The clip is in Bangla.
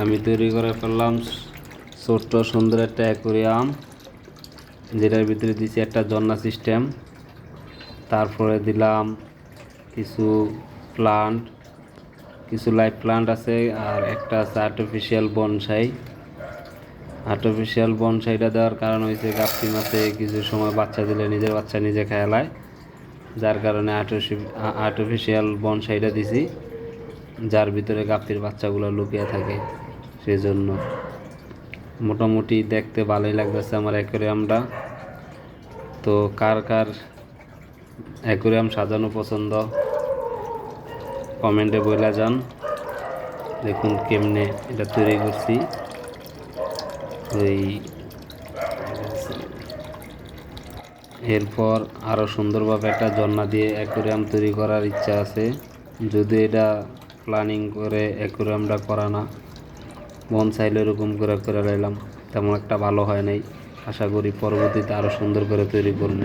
আমি তৈরি করে ফেললাম ছোট্ট সুন্দর একটা অ্যাকোরিয়াম, যেটার ভিতরে দিছি একটা ঝর্ণা সিস্টেম। তারপরে দিলাম কিছু প্লান্ট কিছু লাইভ প্লান্ট আছে আর একটা আছে আর্টিফিশিয়াল বনসাই আর্টিফিশিয়াল বনসাইটা দেওয়ার কারণ হয়েছে গাপ্পি মাছে কিছু সময় বাচ্চা দিলে নিজের বাচ্চা নিজে খেলায় যার কারণে আর্টিফিশিয়াল বনসাইটা দিছি। যার ভিতরে গাপ্পির বাচ্চাগুলো লুকিয়ে থাকে, সেজন্য। মোটামুটি দেখতে ভালোই লাগতেছে আমার অ্যাকোরিয়ামটা। তো কার কার অ্যাকোরিয়াম সাজানো পছন্দ, কমেন্টে বলে যান। দেখুন কেমনে এটা তৈরি করছি। ওই এরপর আরও সুন্দরভাবে একটা ঝর্ণা দিয়ে অ্যাকোরিয়াম তৈরি করার ইচ্ছা আছে। যদি এটা প্ল্যানিং করে অ্যাকুরিয়ামটা করা না। মন চাইলে এরকম করে করে লাইলাম, তেমন একটা ভালো হয় নাই। আশা করি পরবর্তীতে আরও সুন্দর করে তৈরি করব।